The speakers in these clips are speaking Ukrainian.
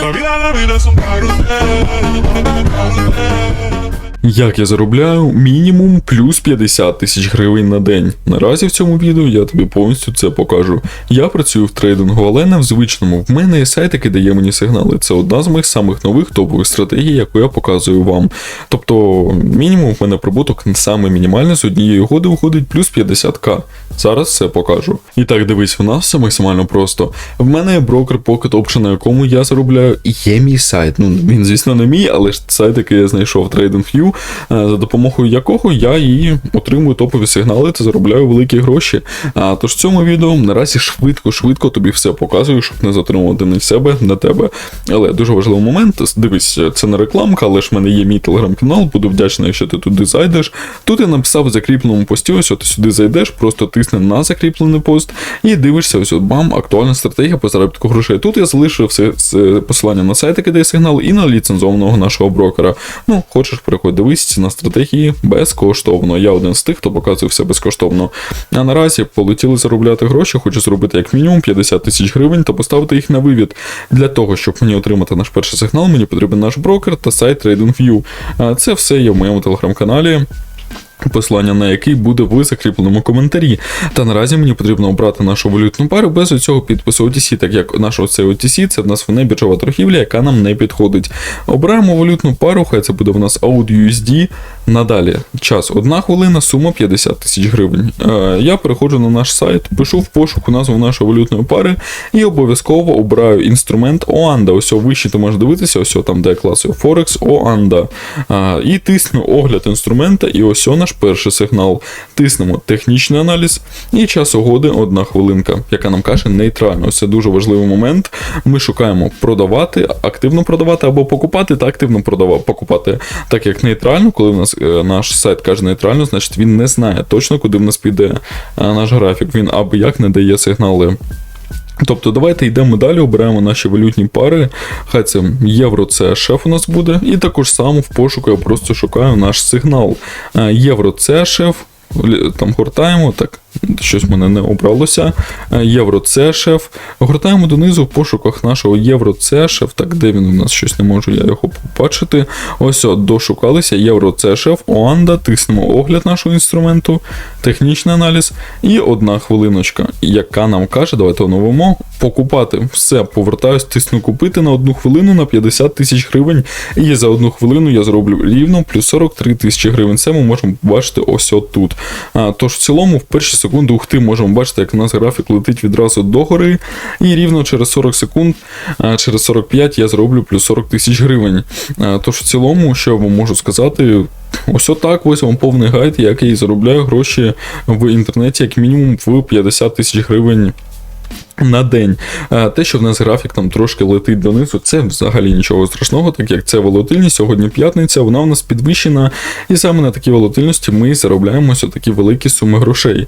La vida, la vida es un. Як я заробляю мінімум плюс 50 тисяч гривень на день. Наразі в цьому відео я тобі повністю це покажу. Я працюю в трейдингу, але не в звичному. В мене є сайт, який дає мені сигнали. Це одна з моїх самих нових топових стратегій, яку я показую вам. Тобто, мінімум в мене прибуток саме мінімальний з однієї угоди виходить плюс 50к. Зараз все покажу. І так, дивись, у нас все максимально просто. В мене є брокер Pocket Option, на якому я заробляю. І є мій сайт. Ну він, звісно, не мій, але ж сайт, який я знайшов TradingView, за допомогою якого я і отримую топові сигнали та заробляю великі гроші. А тож в цьому відео наразі швидко-швидко тобі все показую, щоб не затримувати ні себе, не тебе. Але дуже важливий момент. Дивись, це не рекламка, але ж в мене є мій телеграм-канал. Буду вдячний, якщо ти туди зайдеш. Тут я написав в закріпленому пості, ось ти сюди зайдеш, просто тисни на закріплений пост і дивишся, ось от бам, актуальна стратегія по заробітку грошей. Тут я залишив все посилання на сайт, який дає сигнал, і на ліцензованого нашого брокера. Ну, хочеш, приходь, дивись на стратегії безкоштовно. Я один з тих, хто показує все безкоштовно. А наразі полетіли заробляти гроші, хочу зробити як мінімум 50 тисяч гривень та поставити їх на вивід. Для того, щоб мені отримати наш перший сигнал, мені потрібен наш брокер та сайт TradingView. Це все є в моєму телеграм-каналі. Посилання на який буде в закріпленому коментарі. Та наразі мені потрібно обрати нашу валютну пару без цього підпису OTC, так як наш оце OTC це в нас не біржова торгівля, яка нам не підходить. Обираємо валютну пару, хай це буде в нас AUD Надалі час 1 хвилина, сума 50 тисяч гривень. Е, я переходжу на наш сайт, пишу в пошуку назву нашої валютної пари і обов'язково обираю інструмент OANDA. Ось вище ти можеш дивитися, ось там де класу Forex OANDA. Е, і тисну огляд інструмента, і ось наш перший сигнал. Тиснемо технічний аналіз і час угоди одна хвилинка, яка нам каже нейтрально. Це дуже важливий момент. Ми шукаємо продавати, активно продавати або покупати та активно продавати, покупати. Так як нейтрально, коли в нас е, наш сайт каже нейтрально, значить він не знає точно, куди в нас піде е, наш графік. Він або як не дає сигнали. Тобто давайте йдемо далі, обираємо наші валютні пари. Хай це євро, це шеф у нас буде. І також само в пошуку я просто шукаю наш сигнал. Е, Євро це шеф. Там гортаємо, так, щось мене не обралося. Е, Євро це шеф. Гортаємо донизу в пошуках нашого євро це. Так, де він у нас щось не можу я його побачити. Ось от, дошукалися. Євро це шеф, Оанда, тиснемо огляд нашого інструменту, технічний аналіз і одна хвилиночка, яка нам каже, давайте оновимо, покупати. Все, повертаюсь, тисну купити на одну хвилину на 50 тисяч гривень. І за одну хвилину я зроблю рівно плюс 43 тисячі гривень. Це ми можемо побачити ось от тут. А, тож в цілому, в перші Ух ти, можемо бачити, як у нас графік летить відразу догори. І рівно через 40 секунд, через 45 я зроблю плюс 40 тисяч гривень. Тож в цілому, що я вам можу сказати. Ось отак, ось вам повний гайд, який заробляє гроші в інтернеті, як мінімум в 50 тисяч гривень на день. Те, що в нас графік там трошки летить донизу, це взагалі нічого страшного, так як це волатильність, сьогодні п'ятниця, вона у нас підвищена, і саме на такій волатильності ми заробляємо ось такі великі суми грошей.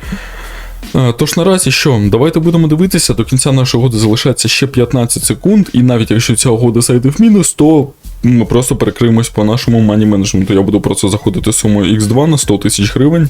Тож наразі що, давайте будемо дивитися, до кінця нашої угоди залишається ще 15 секунд, і навіть якщо ця угода зайде в мінус, то ми просто перекриємось по нашому мані менеджменту. Я буду просто заходити сумою X2 на 100 тисяч гривень.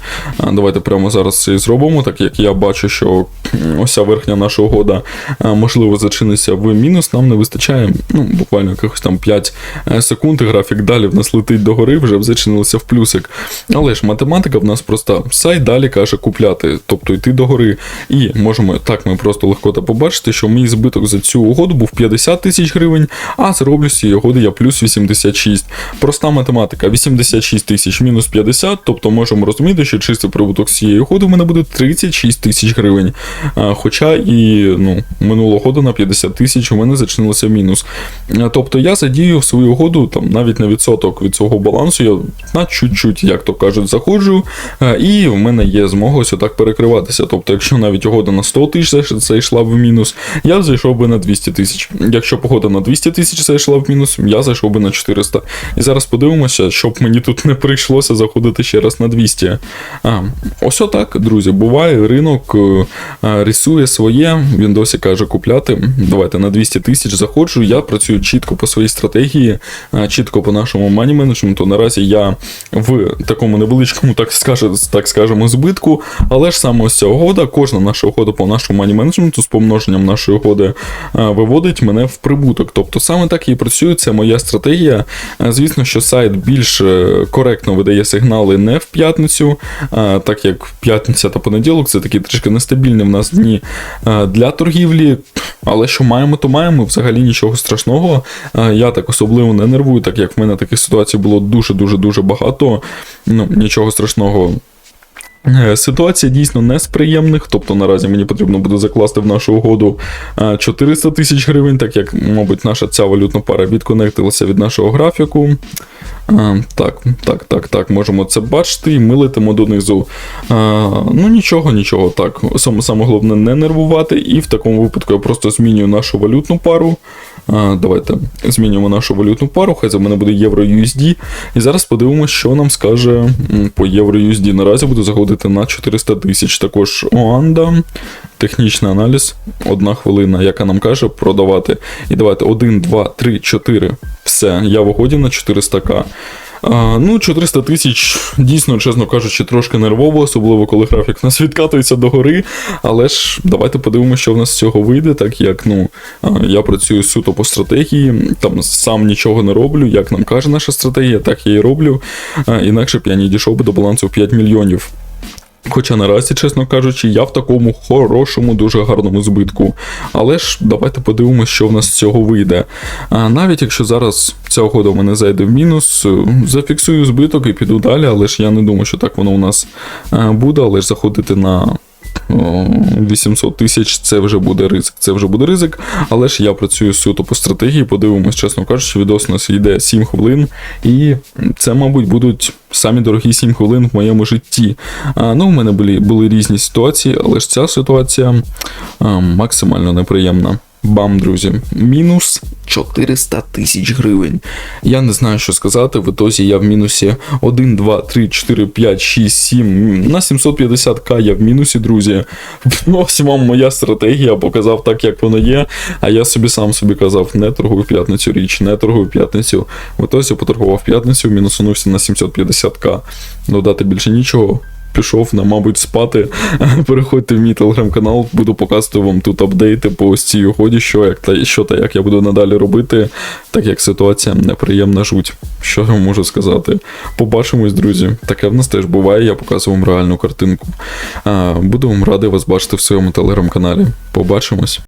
Давайте прямо зараз це і зробимо, так як я бачу, що м, ось верхня наша угода можливо зачиниться в мінус. Нам не вистачає ну, буквально якихось там 5 е, секунд, графік далі в нас летить догори, вже зачинилися в плюсик. Але ж математика в нас проста. Сайт далі каже купляти, тобто йти догори. І можемо так ми просто легко та побачити, що мій збиток за цю угоду був 50 тисяч гривень, а зароблю з цієї угоди я плюс 86. Проста математика 86 тисяч мінус 50, тобто можемо розуміти, що чистий прибуток з цієї угоди в мене буде 36 тисяч гривень. Хоча і ну, минулого года на 50 тисяч у мене зачинилося мінус. Тобто я задію в свою угоду там навіть на відсоток від цього балансу, я на чуть-чуть, як то кажуть, заходжу, і в мене є змога ось отак перекриватися. Тобто, якщо навіть угода на 100 тисяч зайшла в мінус, я зайшов би на 200 тисяч. Якщо погода на 200 тисяч зайшла в мінус, я зайшов би на 400. І зараз подивимося, щоб мені тут не прийшлося заходити ще раз на 200. А, ось отак, друзі, буває, ринок е, рисує своє, він досі каже купляти. Давайте на 200 тисяч заходжу. Я працюю чітко по своїй стратегії, е, чітко по нашому мані менеджменту. Наразі я в такому невеличкому, так скаже, так скажемо, збитку. Але ж саме ось ця угода, кожна наша угода по нашому мані менеджменту з помноженням нашої угоди е, виводить мене в прибуток. Тобто саме так і працює, це моя стратегія. Е, Звісно, що сайт більш е, коректно видає сигнали не в п'ятницю, е, так як п'ятниця та понеділок це такі трішки нестабільні в нас дні е, для торгівлі. Але що маємо, то маємо. Взагалі нічого страшного. Е, Я так особливо не нервую, так як в мене таких ситуацій було дуже дуже дуже багато. Ну нічого страшного. Е, Ситуація дійсно не з приємних, тобто наразі мені потрібно буде закласти в нашу угоду е, 400 тисяч гривень, так як, мабуть, наша ця валютна пара відконектилася від нашого графіку. Е, Так, так, так, так, можемо це бачити і ми летимо донизу. Е, Ну нічого, нічого, так. Саме головне не нервувати, і в такому випадку я просто змінюю нашу валютну пару. Давайте змінюємо нашу валютну пару, хай за мене буде євро USD. І зараз подивимося, що нам скаже по євро USD. Наразі буду заходити на 400 тисяч. Також Оанда, технічний аналіз, одна хвилина, яка нам каже продавати. І давайте 1, 2, 3, 4. Все, я в на 400к. Ну, 400 тисяч, дійсно, чесно кажучи, трошки нервово, особливо коли графік нас відкатується до гори. Але ж давайте подивимося, що в нас з цього вийде, так як ну, я працюю суто по стратегії, там сам нічого не роблю, як нам каже наша стратегія, так я і роблю. Інакше б я не дійшов би до балансу в 5 мільйонів. Хоча наразі, чесно кажучи, я в такому хорошому, дуже гарному збитку. Але ж давайте подивимося, що в нас з цього вийде. А навіть якщо зараз ця угода в мене зайде в мінус, е, зафіксую збиток і піду далі, але ж я не думаю, що так воно у нас е, буде, але ж заходити на. О, 800 тисяч це вже буде ризик. Це вже буде ризик, але ж я працюю суто по стратегії. Подивимось, чесно кажучи, відос у нас йде 7 хвилин, і це, мабуть, будуть самі дорогі 7 хвилин в моєму житті. А, ну, у мене були, були різні ситуації, але ж ця ситуація а, максимально неприємна. Бам, друзі, мінус 400 тисяч гривень. Я не знаю, що сказати. В ітозі я в мінусі 1, 2, 3, 4, 5, 6, 7. На 750к я в мінусі, друзі. Ось вам моя стратегія показав так, як воно є. А я собі сам собі казав, не торгую п'ятницю річ, не торгую в п'ятницю. В ітозі поторгував п'ятницю, мінусунувся на 750к. Додати більше нічого. Пішов на, мабуть, спати. Переходьте в мій телеграм-канал, буду показувати вам тут апдейти по ось цій угоді, що як та що та як я буду надалі робити, так як ситуація неприємна жуть. Що я вам можу сказати? Побачимось, друзі. Таке в нас теж буває, я показую вам реальну картинку. Буду вам радий вас бачити в своєму телеграм-каналі. Побачимось.